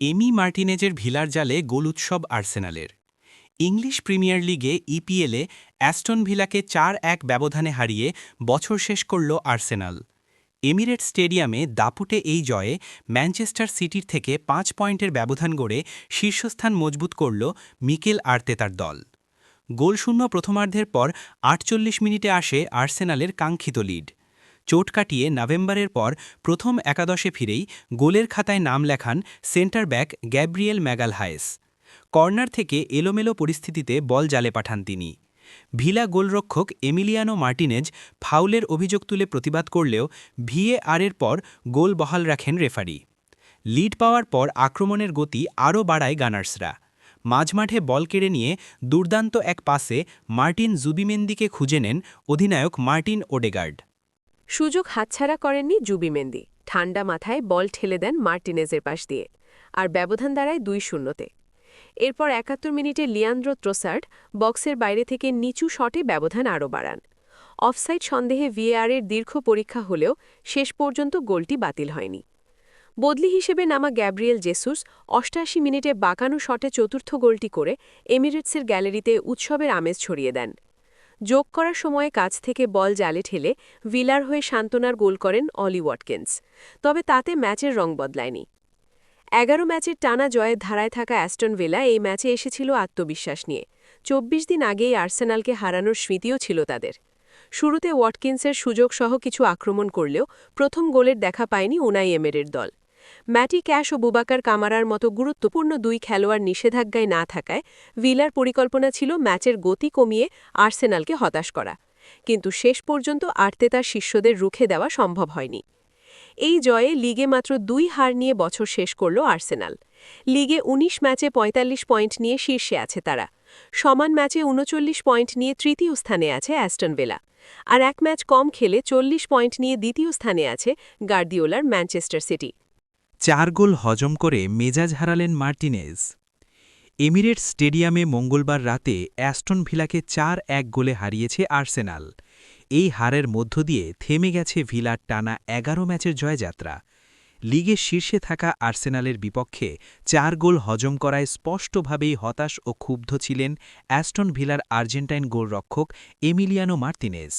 এমি মার্টিনেজের ভিলার জালে গোল উৎসব আর্সেনালের। English premier লিগে ইপিএলে অ্যাস্টন ভিলাকে চার এক ব্যবধানে হারিয়ে বছর শেষ করল আর্সেনাল। এমিরেট স্টেডিয়ামে দাপুটে এই জয়ে ম্যানচেস্টার সিটির থেকে পাঁচ পয়েন্টের ব্যবধান গড়ে শীর্ষস্থান মজবুত করল মিকেল আর্তেতার দল। গোলশূন্য প্রথমার্ধের পর আটচল্লিশ মিনিটে আসে আর্সেনালের কাঙ্ক্ষিত লিড। চোট কাটিয়ে নভেম্বরের পর প্রথম একাদশে ফিরেই গোলের খাতায় নাম লেখান centre back Gabriel Magalhaes. Corner থেকে এলোমেলো পরিস্থিতিতে বল জালে পাঠান তিনি। ভিলা গোলরক্ষক এমিলিয়ানো মার্টিনেজ ফাউলের অভিযোগ তুলে প্রতিবাদ করলেও ভিএআরের পর গোল বহাল রাখেন রেফারি। লিড পাওয়ার পর আক্রমণের গতি আরও বাড়ায় গানার্সরা। মাঝমাঠে বল কেড়ে নিয়ে দুর্দান্ত এক পাসে মার্টিন জুবিমেন্দিকে খুঁজে নেন অধিনায়ক মার্টিন ওডেগার্ড। সুযোগ হাতছাড়া করেননি জুবি মেন্দি। ঠান্ডা মাথায় বল ঠেলে দেন মার্টিনেজের পাশ দিয়ে আর ব্যবধান দাঁড়ায় দুই শূন্যতে। এরপর একাত্তর মিনিটে লিয়ান্দ্রো ত্রোসার্ড বক্সের বাইরে থেকে নিচু শটে ব্যবধান আরও বাড়ান। অফসাইড সন্দেহে ভিএআরের দীর্ঘ পরীক্ষা হলেও শেষ পর্যন্ত গোলটি বাতিল হয়নি। বদলি হিসেবে নামা গ্যাব্রিয়েল জেসুস অষ্টাশি মিনিটে বাঁকানো শটে চতুর্থ গোলটি করে এমিরেটসের গ্যালারিতে উৎসবের আমেজ ছড়িয়ে দেন। যোগ করার সময়ে কাছ থেকে বল জালে ঠেলে ভিলার হয়ে সান্ত্বনার গোল করেন অলি ওয়াটকিন্স। তবে তাতে ম্যাচের রং বদলায়নি। এগারো ম্যাচের টানা জয়ের ধারায় থাকা অ্যাস্টন ভিলা এই ম্যাচে এসেছিল আত্মবিশ্বাস নিয়ে। চব্বিশ দিন আগেই আর্সেনালকে হারানোর স্মৃতিও ছিল তাদের। শুরুতে ওয়াটকিন্সের সুযোগসহ কিছু আক্রমণ করলেও প্রথম গোলের দেখা পায়নি উনাই এমেরের দল। ম্যাটি ক্যাশ ও বুবাকার কামারার মতো গুরুত্বপূর্ণ দুই খেলোয়াড় নিষেধাজ্ঞায় না থাকায় ভিলার পরিকল্পনা ছিল ম্যাচের গতি কমিয়ে আর্সেনালকে হতাশ করা। কিন্তু শেষ পর্যন্ত আর্তেতার শিষ্যদের রুখে দেওয়া সম্ভব হয়নি। এই জয়ে লিগে মাত্র দুই হার নিয়ে বছর শেষ করল আর্সেনাল। লিগে ১৯ ম্যাচে ৪৫ পয়েন্ট নিয়ে শীর্ষে আছে তারা। সমান ম্যাচে উনচল্লিশ পয়েন্ট নিয়ে তৃতীয় স্থানে আছে অ্যাস্টন ভেলা। আর এক ম্যাচ কম খেলে চল্লিশ পয়েন্ট নিয়ে দ্বিতীয় স্থানে আছে গার্দিওলার ম্যানচেস্টার সিটি। চার গোল হজম করে মেজাজ হারালেন মার্টিনেজ। এমিরেট স্টেডিয়ামে মঙ্গলবার রাতে অ্যাস্টন ভিলাকে চার এক গোলে হারিয়েছে আর্সেনাল। এই হারের মধ্য দিয়ে থেমে গেছে ভিলার টানা এগারো ম্যাচের জয়যাত্রা। লিগে শীর্ষে থাকা আর্সেনালের বিপক্ষে চার গোল হজম করায় স্পষ্টভাবেই হতাশ ও ক্ষুব্ধ ছিলেন অ্যাস্টন ভিলার আর্জেন্টাইন গোলরক্ষক এমিলিয়ানো মার্তিনেস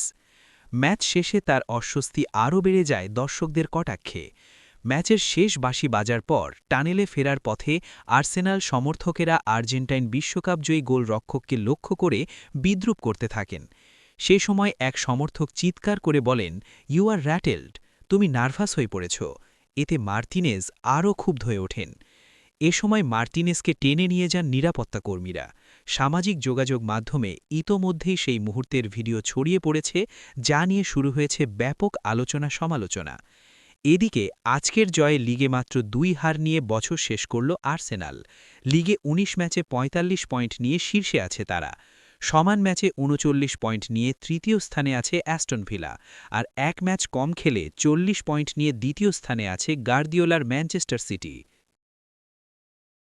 ম্যাচ শেষে তার অস্বস্তি আরও বেড়ে যায় দর্শকদের কটাক্ষে। ম্যাচের শেষ বাঁশি বাজার পর টানেলে ফেরার পথে আর্সেনাল সমর্থকেরা আর্জেন্টাইন বিশ্বকাপজয়ী গোলরক্ষককে লক্ষ্য করে বিদ্রুপ করতে থাকেন। সে সময় এক সমর্থক চিৎকার করে বলেন ইউ আর র্যাটেলড তুমি নার্ভাস হয়ে পড়েছ। এতে মার্তিনেজ আরও ক্ষুব্ধ হয়ে ওঠেন। এ সময় মার্তিনেসকে টেনে নিয়ে যান নিরাপত্তা কর্মীরা। সামাজিক যোগাযোগ মাধ্যমে ইতোমধ্যেই সেই মুহূর্তের ভিডিও ছড়িয়ে পড়েছে, যা নিয়ে শুরু হয়েছে ব্যাপক আলোচনা সমালোচনা এদিকে আজকের জয়ে লিগে মাত্র দুই হার নিয়ে বছর শেষ করল আর্সেনাল। লিগে ১৯ ম্যাচে ৪৫ পয়েন্ট নিয়ে শীর্ষে আছে তারা। সমান ম্যাচে উনচল্লিশ পয়েন্ট নিয়ে তৃতীয় স্থানে আছে অ্যাস্টন ভিলা। আর এক ম্যাচ কম খেলে চল্লিশ পয়েন্ট নিয়ে দ্বিতীয় স্থানে আছে গার্দিওলার ম্যানচেস্টার সিটি।